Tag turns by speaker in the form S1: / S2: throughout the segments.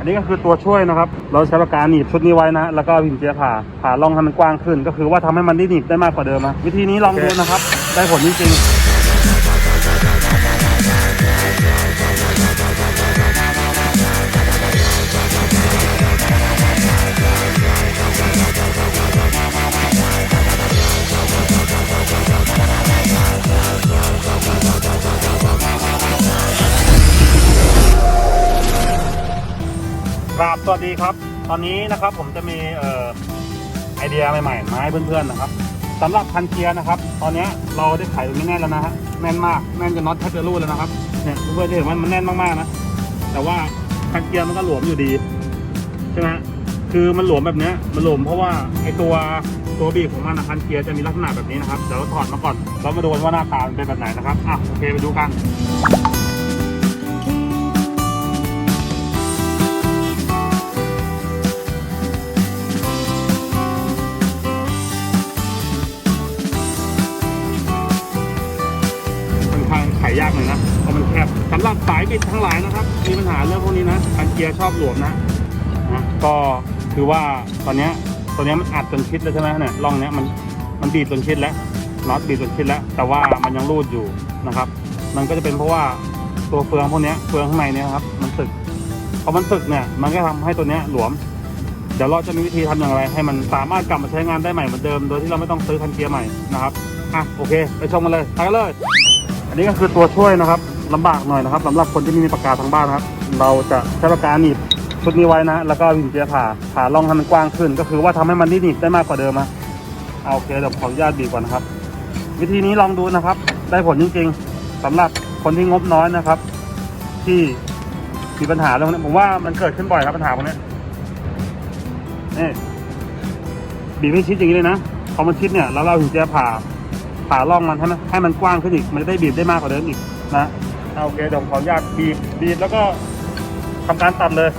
S1: อันนี้ก็คือตัวช่วยนะครับ เราใช้ปากกาหนีบชุดนี้ไว้นะ แล้วก็พิมพ์เจียผ่าผ่าล่องให้มันกว้างขึ้น ก็คือว่าทำให้มันได้หนีบได้มากกว่าเดิมนะวิธีนี้ลองดูนะครับ ได้ผลจริงๆ ครับสวัสดีครับ ตอนนี้นะครับผมจะมีเอ่อไอเดียใหม่ๆมาให้เพื่อนๆนะครับสำหรับคันเกียร์นะครับ ตอนนี้เราได้ไขตรงนี้แน่นแล้วนะฮะแน่นมากแน่นจนน็อตแทบจะรูดแล้วนะครับเนี่ยเพื่อนๆจะเห็นว่ามันแน่นมากๆนะแต่ว่าคันเกียร์มันก็หลวมอยู่ดีใช่ไหมคือมันหลวมแบบนี้มันหลวมเพราะว่าไอตัวตัวบีบของมันนะคันเกียร์จะมีลักษณะแบบนี้นะครับเดี๋ยวเราถอดมาก่อนแล้วมาดูว่าหน้าตาเป็นแบบไหนนะครับอะโอเคไปดูกันายยากหน่อยนะเพราะมันแคบสำหรับสายบิดทั้งหลายนะครับ มีปัญหาเรื่องพวกนี้นะคันเกียร์ชอบหลวมนะนะก็คือว่าตอนนี้ตัวนี้มันอัดจนชิดแล้วใช่ไหมเนี่ยร่องเนี้ยมันมันบีบจนชิดแล้วน็อตบีบจนชิดแล้ว แต่ว่ามันยังรูดอยู่นะครับ มันก็จะเป็นเพราะว่าตัวเฟืองพวกนี้เฟืองข้างในเนี่ยครับ มันสึกพอมันสึกเนี่ย มันก็ทำให้ตัวเนี้ยหลวม เดี๋ยวเราจะมีวิธีทำอย่างไร ให้มันสามารถกลับมาใช้งานได้ใหม่เหมือนเดิม โดยที่เราไม่ต้องซื้อคันเกียร์ใหม่นะครับ อะโอเค ไปชมกันเลยไปกันเลย อันนี้ก็คือตัวช่วยนะครับลำบากหน่อยนะครับสำหรับคนที่ไม่มีปากกาทางบ้านนะครับ เราจะใช้ปากกาหนีบชุดนี้ไว้นะ แล้วก็พิมพ์เจียผ่าผ่าล่องให้มันกว้างขึ้น ก็คือว่าทำให้มันได้หนีบได้มากกว่าเดิมนะเอาโอเคเดี๋ยวขออนุญาตบีบก่อนนะครับ วิธีนี้ลองดูนะครับ ได้ผลจริงๆสำหรับคนที่งบน้อยนะครับ ที่มีปัญหาเรื่องนี้ผมว่ามันเกิดขึ้นบ่อยครับปัญหาพวกนี้นี่บีบให้ชิดอย่างนี้เลยนะพอมันชิดเนี่ยแล้วเราถึงจะผ่า ผ่าล่องมันให้มันให้มันกว้างขึ้นอีก มันจะได้บีบได้มากกว่าเดิมอีกนะเอาโอเคเดี๋ยวผมขออนุญาตบีบบีบแล้วก็ทำการตัดเลย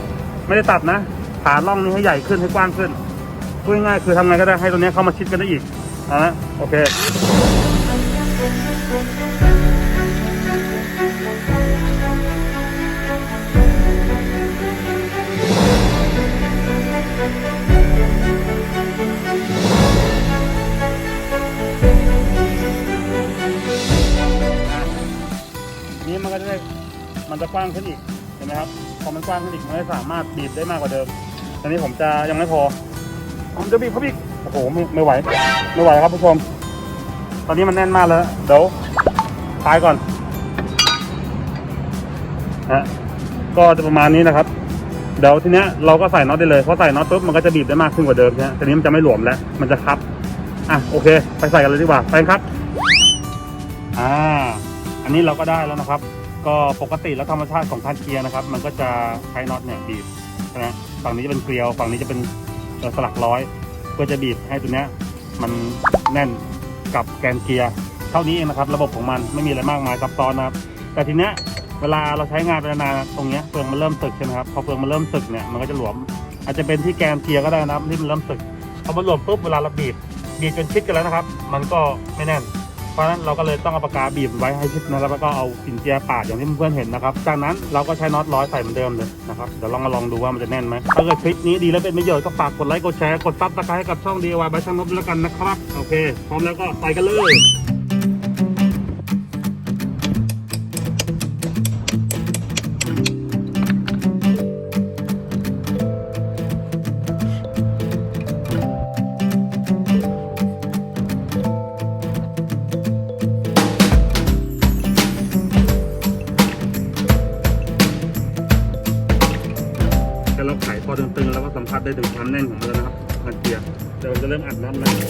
S1: ไม่ได้ตัดนะผ่าล่องนี้ให้ใหญ่ขึ้นให้กว้างขึ้นพูดง่ายๆคือทำไงก็ได้ให้ตัวนี้เข้ามาชิดกันได้อีกนะโอเค มันก็จะได้มันจะกว้างขึ้นอีกเห็นไหมครับพอมันกว้างขึ้นอีกมันจะสามารถบีบได้มากกว่าเดิมตอนนี้ผมจะยังไม่พอ ผมจะบีบเขาอีกโอ้โหไม่ไหวไม่ไหวครับผู้ชม ตอนนี้มันแน่นมากแล้วเดี๋ยวคลายก่อนนะก็จะประมาณนี้นะครับเดี๋ยวทีเนี้ยเราก็ใส่น็อตได้เลยเพราะใส่น็อตปุ๊บมันก็จะบีบได้มากขึ้นกว่าเดิมใช่ไหมทีนี้มันจะไม่หลวมแล้ว มันจะคับอะโอเค ไปใส่กันเลยดีกว่าไปครับ อ่า นนี้เราก็ได้แล้วนะครับ ก็ปกติแล้วธรรมชาติของคันเกียร์นะครับ มันก็จะใช้น็อตเนี่ยบีบใช่ไหมฝั่งนี้จะเป็นเกลียว ฝั่งนี้จะเป็นสลักร้อยเพื่อจะบีบให้ตัวเนี้ยมันแน่นกับแกนเกียร์เท่านี้เองนะครับ ระบบของมันไม่มีอะไรมากมายซับซ้อนนะครับ แต่ทีเนี้ยเวลาเราใช้งานไปนานๆตรงเนี้ยเฟืองมันเริ่มสึกใช่ไหมครับพอเฟืองมันเริ่มสึกเนี่ยมันก็จะหลวม อาจจะเป็นที่แกนเกียร์ก็ได้นะครับที่มันเริ่มสึกพอมันหลวมปุ๊บเวลาเราบีบบีบจนชิดกันแล้วนะครับ มันก็ไม่แน่น เพราะฉะนั้นเราก็เลยต้องเอาปากกาบีบไว้ให้ชิดนะแล้วก็เอาปิ่นเจียปาดอย่างที่เพื่อนๆเห็นนะครับ จากนั้นเราก็ใช้น็อตร้อยใส่เหมือนเดิมเลยนะครับ เดี๋ยวลองมาลองดูว่ามันจะแน่นไหมถ้าเกิดคลิปนี้ดีและเป็นประโยชน์ก็ฝากกดไลค์กดแชร์กดซับสไครต์ให้กับช่อง DIY บายช่างนบด้วยแล้วกันนะครับ โอเค พร้อมแล้วก็ไปกันเลย ตึงๆแล้วก็สัมผัสได้ถึงความแน่นของมันแล้วนะครับมันเกียร์เดี๋ยวมันจะเริ่มอัดน้ำแล้วนี่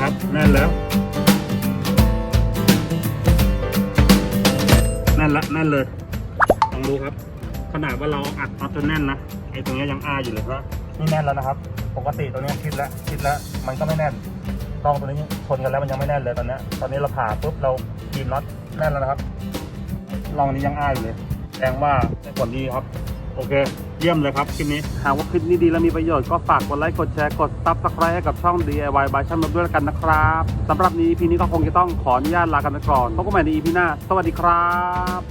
S1: ครับแน่นแล้วแน่นละแน่นเลยลองดูครับ ขนาดว่าเราอัดน็อตจนแน่นนะไอ้ตรงเนี้ยยังอ้าอยู่เลยเพราะนี่แน่นแล้วนะครับ ปกติตัวเนี้ยคิดแล้วคิดแล้วมันก็ไม่แน่นต้องตัวนี้ชนกันแล้วมันยังไม่แน่นเลยตอนเนี้ยตอนนี้เราผ่าปุ๊บเราบีบน็อตแน่นแล้วนะครับลองอันนี้ยังอ้าอยู่เลยแสดงว่าได้ผลดีครับ โอเค เยี่ยมเลยครับคลิปนี้ หากว่าคลิปนี้ดีและมีประโยชน์ก็ฝากกดไลค์กดแชร์กดซับสไครต์ให้กับช่อง DIY by ช่างนบด้วยกันนะครับสำหรับนี้พีนี้ก็คงจะต้องขออนุญาตลากันไปก่อนพบกันใหม่ใน EP หน้า สวัสดีครับ